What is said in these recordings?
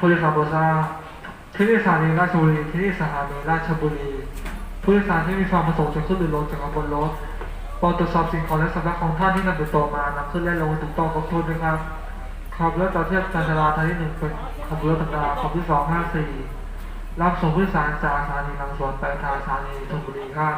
ผู้โดยสาโรดทราที่นี่สานีราชบุรีที่นี่สานีราชบุรีผู้โดยสารที่มีความประสงค์จะขึ้นหรือลงจากบนรถโปรดตรวจสอบสิ่งของและสัมภาระของท่านที่นำติดตัวมานำขึ้นและลงถูกต้องครบถ้วนด้วยครับขับรถต่อเทียบการจราจรที่หนึ่งเป็นขับรถธรรมดาขับที่สองห้าสี่รับส่งผู้โดยสารจากสถานีบางสวนไปทางสถานีธนบุรีครับ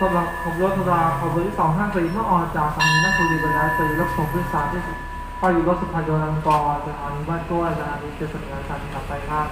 สำหรับขบรถราขบวนที่สองห้าสี่เมื่อออกจากสถานีนักบุรีไปแล้วจะรับส่งผู้โดยสารที่ไปอยู่รถสุพรรณบุรีกรสถานีบ้านกล้วยสถานีเจริญสถานีต่อไปครับ